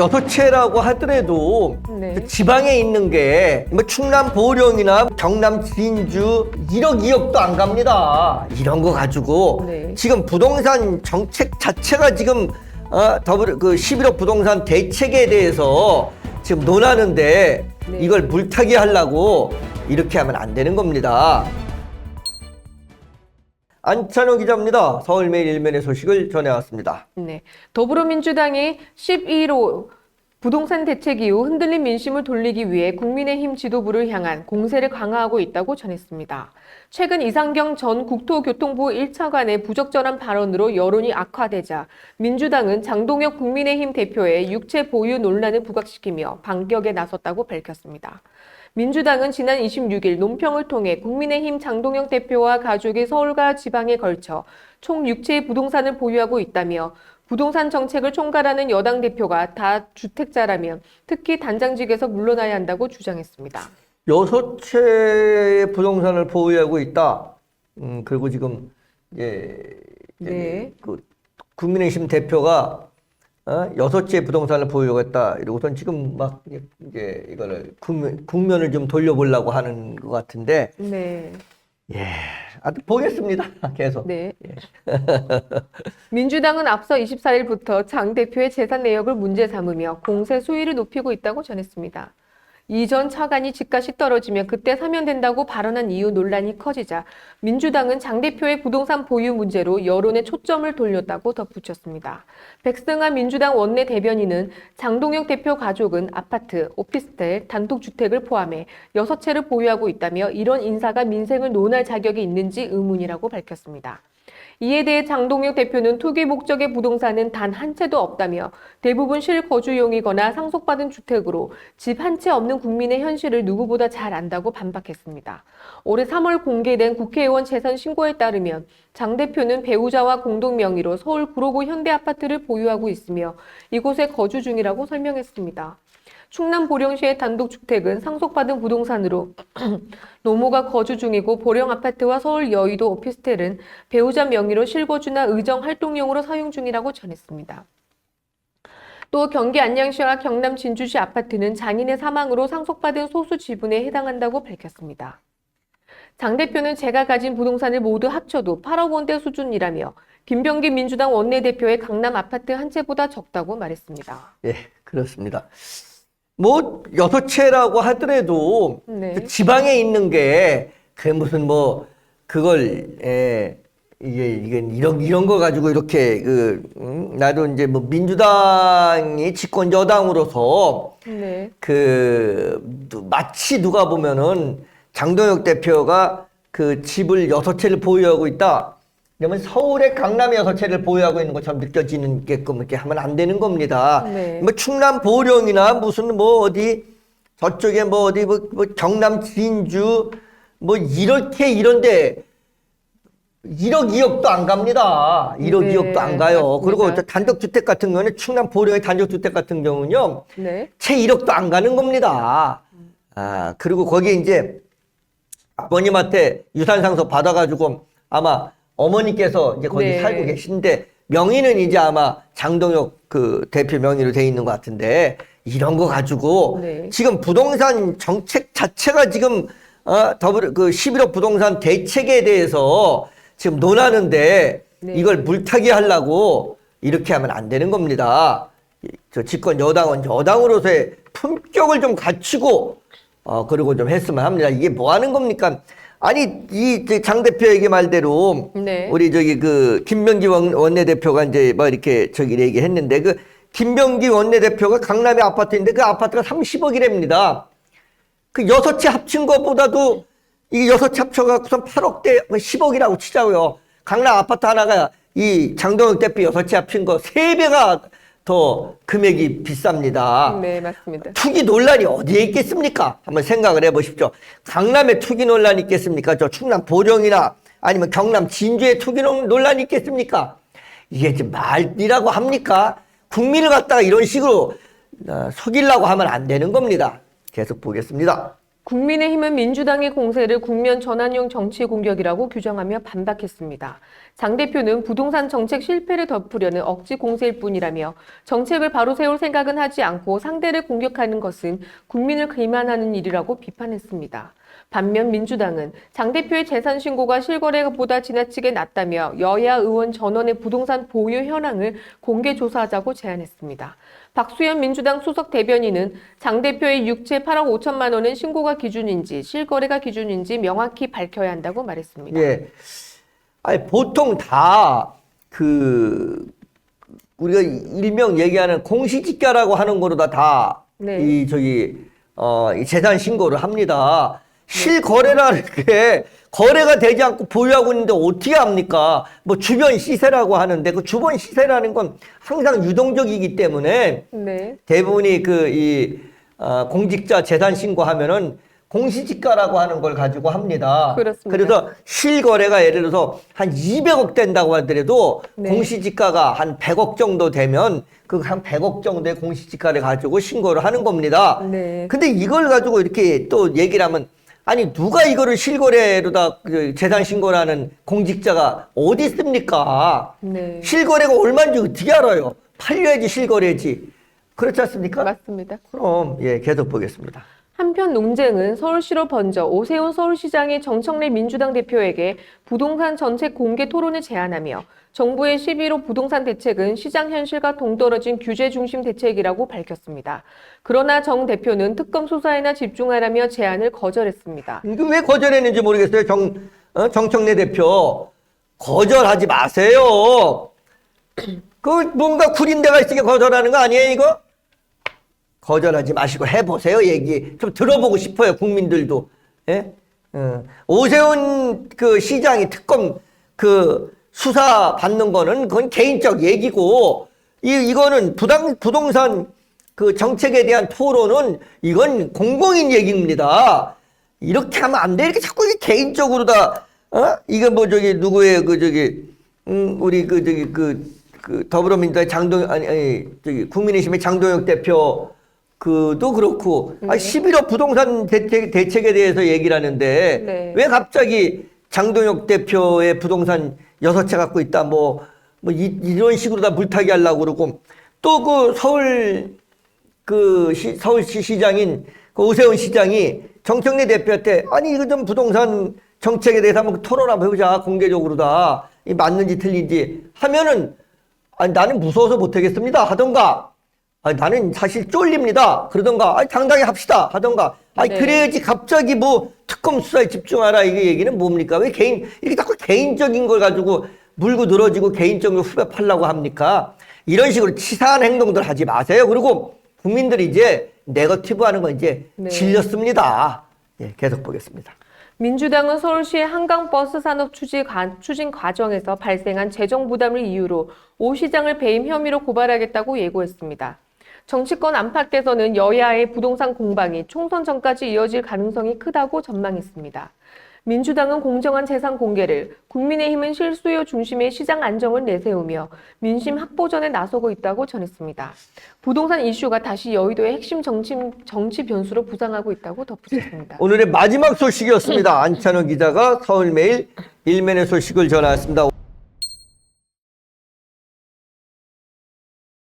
여섯 채라고 하더라도 네. 그 지방에 있는 게 뭐 충남 보령이나 경남 진주 1억 2억도 안 갑니다. 이런 거 가지고 네. 지금 부동산 정책 자체가 지금 어, 더불어 그 11억 부동산 대책에 대해서 지금 논하는데 네. 이걸 물타기 하려고 이렇게 하면 안 되는 겁니다. 안찬호 기자입니다. 서울매일 일면의 소식을 전해왔습니다. 네. 더불어민주당이 11호 부동산 대책 이후 흔들린 민심을 돌리기 위해 국민의힘 지도부를 향한 공세를 강화하고 있다고 전했습니다. 최근 이상경 전 국토교통부 1차관의 부적절한 발언으로 여론이 악화되자 민주당은 장동혁 국민의힘 대표의 육체 보유 논란을 부각시키며 반격에 나섰다고 밝혔습니다. 민주당은 지난 26일 논평을 통해 국민의힘 장동혁 대표와 가족이 서울과 지방에 걸쳐 총 6채의 부동산을 보유하고 있다며 부동산 정책을 총괄하는 여당 대표가 다 주택자라면 특히 단장직에서 물러나야 한다고 주장했습니다. 여섯 채의 부동산을 보유하고 있다. 음, 그리고 지금 이제 네. 그 국민의힘 대표가 어? 여섯 채의 부동산을 보유하고 있다. 이러고선 지금 막 이제 이거를 국면, 국면을 좀 돌려보려고 하는 것 같은데, 네. 예, 하여튼 보겠습니다. 계속. 네. 민주당은 앞서 24일부터 장 대표의 재산 내역을 문제 삼으며 공세 수위를 높이고 있다고 전했습니다. 이전 차관이 집값이 떨어지면 그때 사면 된다고 발언한 이후 논란이 커지자 민주당은 장 대표의 부동산 보유 문제로 여론의 초점을 돌렸다고 덧붙였습니다. 백승아 민주당 원내 대변인은 장동혁 대표 가족은 아파트, 오피스텔, 단독주택을 포함해 여섯 채를 보유하고 있다며 이런 인사가 민생을 논할 자격이 있는지 의문이라고 밝혔습니다. 이에 대해 장동혁 대표는 투기 목적의 부동산은 단 한 채도 없다며 대부분 실거주용이거나 상속받은 주택으로 집 한 채 없는 국민의 현실을 누구보다 잘 안다고 반박했습니다. 올해 3월 공개된 국회의원 재산 신고에 따르면 장 대표는 배우자와 공동 명의로 서울 구로구 현대아파트를 보유하고 있으며 이곳에 거주 중이라고 설명했습니다. 충남 보령시의 단독주택은 상속받은 부동산으로 노모가 거주 중이고 보령 아파트와 서울 여의도 오피스텔은 배우자 명의로 실거주나 의정 활동용으로 사용 중이라고 전했습니다. 또 경기 안양시와 경남 진주시 아파트는 장인의 사망으로 상속받은 소수 지분에 해당한다고 밝혔습니다. 장 대표는 제가 가진 부동산을 모두 합쳐도 8억 원대 수준이라며 김병기 민주당 원내대표의 강남 아파트 한 채보다 적다고 말했습니다. 예, 그렇습니다. 뭐 여섯 채라고 하더라도 네. 그 지방에 있는 게 그게 무슨 뭐 그걸 예, 이게 이게 이런 이런 거 가지고 이렇게 그 음, 나도 이제 뭐 민주당이 집권 여당으로서 네. 그 누- 마치 누가 보면은 장동혁 대표가 그 집을 여섯 채를 보유하고 있다. 그러면 서울의 강남에 여섯 채를 보유하고 있는 것처럼 느껴지는 게끔 이렇게 하면 안 되는 겁니다. 네. 뭐 충남 보령이나 무슨 뭐 어디 저쪽에 뭐 어디 뭐, 뭐 경남 진주 뭐 이렇게 이런데 1억 2억도 안 갑니다. 1억 네, 2억도 안 가요. 그리고 맞습니다. 단독주택 같은 경우는 충남 보령의 단독주택 같은 경우는요. 네. 채 1억도 안 가는 겁니다. 아, 그리고 거기에 이제 아버님한테 유산상속 받아가지고 아마 어머니께서 이제 거기 네. 살고 계신데 명의는 이제 아마 장동혁 그 대표 명의로 돼 있는 것 같은데 이런 거 가지고 네. 지금 부동산 정책 자체가 지금 어, 더불어 그 11억 부동산 대책에 대해서 지금 논하는데 네. 이걸 물타기 하려고 이렇게 하면 안 되는 겁니다. 이- 저 집권 여당은 여당으로서의 품격을 좀 갖추고 어 그리고 좀 했으면 합니다. 이게 뭐 하는 겁니까? 아니 이 장 대표 얘기 말대로 네. 우리 저기 그 김명기 원- 원내 대표가 이제 뭐 이렇게 저기 얘기했는데 그 김명기 원내 대표가 강남의 아파트인데 그 아파트가 30억이랍니다. 그 여섯 채 합친 것보다도 이 여섯 채 합쳐갖고선 8억대 10억이라고 치자고요. 강남 아파트 하나가 이 장동혁 대표 여섯 채 합친 거 세 배가 더 금액이 비쌉니다. 네, 맞습니다. 투기 논란이 어디에 있겠습니까? 한번 생각을 해보십시오. 강남에 투기 논란이 있겠습니까? 저 충남 보령이나 아니면 경남 진주에 투기 논- 논란이 있겠습니까? 이게 지금 말이라고 합니까? 국민을 갖다가 이런 식으로 어, 속이려고 하면 안 되는 겁니다. 계속 보겠습니다. 국민의힘은 민주당의 공세를 국면 전환용 정치 공격이라고 규정하며 반박했습니다. 장 대표는 부동산 정책 실패를 덮으려는 억지 공세일 뿐이라며 정책을 바로 세울 생각은 하지 않고 상대를 공격하는 것은 국민을 기만하는 일이라고 비판했습니다. 반면 민주당은 장 대표의 재산 신고가 실거래보다 지나치게 낮다며 여야 의원 전원의 부동산 보유 현황을 공개 조사하자고 제안했습니다. 박수현 민주당 수석 대변인은 장 대표의 육체 8억 5천만 원은 신고가 기준인지 실거래가 기준인지 명확히 밝혀야 한다고 말했습니다. 예. 아니, 보통 다 그, 우리가 일명 얘기하는 공시지가라고 하는 거로다 다, 네. 이, 저기, 어, 이 재산 신고를 합니다. 실거래라는 게 거래가 되지 않고 보유하고 있는데 어떻게 합니까? 뭐 주변 시세라고 하는데 그 주변 시세라는 건 항상 유동적이기 때문에 네. 대부분이 그이 어, 공직자 재산 신고하면은 공시지가라고 하는 걸 가지고 합니다. 그렇습니다. 그래서 실거래가 예를 들어서 한 200억 된다고 하더라도 네. 공시지가가 한 100억 정도 되면 그 한 100억 정도의 공시지가를 가지고 신고를 하는 겁니다. 네. 근데 이걸 가지고 이렇게 또 얘기를 하면 아니 누가 이거를 실거래로다 그 재산 신고라는 공직자가 어디 있습니까? 네. 실거래가 얼마인지 어떻게 알아요? 팔려야지 실거래지. 그렇지 않습니까? 맞습니다. 그럼 예 계속 보겠습니다. 한편 논쟁은 서울시로 번져 오세훈 서울시장이 정청래 민주당 대표에게 부동산 정책 공개 토론을 제안하며 정부의 11호 부동산 대책은 시장 현실과 동떨어진 규제 중심 대책이라고 밝혔습니다. 그러나 정 대표는 특검 수사에나 집중하라며 제안을 거절했습니다. 이거 왜 거절했는지 모르겠어요. 정 어? 정청래 대표 거절하지 마세요. 그 뭔가 구린 데가 있으니까 거절하는 거 아니에요 이거? 거절하지 마시고 해보세요 얘기 좀 들어보고 싶어요 국민들도. 예? 어. 오세훈 그 시장이 특검 그 수사 받는 거는 그건 개인적 얘기고 이 이거는 부당 부동산 그 정책에 대한 토론은 이건 공공인 얘기입니다. 이렇게 하면 안 돼. 이렇게 자꾸 이게 개인적으로 다, 어? 이거 뭐 저기 누구의 그 저기, 음, 우리 그 저기 그, 그 더불어민주당의 장동, 아니, 아니, 저기 국민의힘의 장동혁 대표 그도 그렇고, 아, 11호 부동산 대책, 대책에 대해서 얘기를 하는데, 네. 왜 갑자기 장동혁 대표의 부동산 여섯 채 갖고 있다, 뭐, 뭐 이, 이런 식으로 다 물타기 하려고 그러고, 또 그 서울 그 시- 서울시 시장인 그 오세훈 시장이 정청래 대표한테 아니 이거 좀 부동산 정책에 대해서 한번 토론 한번 해보자 공개적으로 다. 이 맞는지 틀린지 하면은 아니 나는 무서워서 못하겠습니다 하던가 아니 나는 사실 쫄립니다 그러던가 아니 당당히 합시다 하던가 아니 네. 그래야지 갑자기 뭐 특검 수사에 집중하라 이게 얘기는 뭡니까 왜 개인 이렇게 자꾸 개인적인 걸 가지고 물고 늘어지고 개인적으로 후벼 팔라고 합니까 이런 식으로 치사한 행동들 하지 마세요 그리고 국민들이 이제 네거티브 하는 건 이제 네. 질렸습니다. 예, 계속 보겠습니다. 민주당은 서울시의 한강버스 산업 추진 과정에서 발생한 재정 부담을 이유로 오 시장을 배임 혐의로 고발하겠다고 예고했습니다. 정치권 안팎에서는 여야의 부동산 공방이 총선 전까지 이어질 가능성이 크다고 전망했습니다. 민주당은 공정한 재산 공개를, 국민의힘은 실수요 중심의 시장 안정을 내세우며 민심 확보전에 나서고 있다고 전했습니다. 부동산 이슈가 다시 여의도의 핵심 정치, 정치 변수로 부상하고 있다고 덧붙였습니다. 오늘의 마지막 소식이었습니다. 안찬호 기자가 서울매일 일면의 소식을 전했습니다.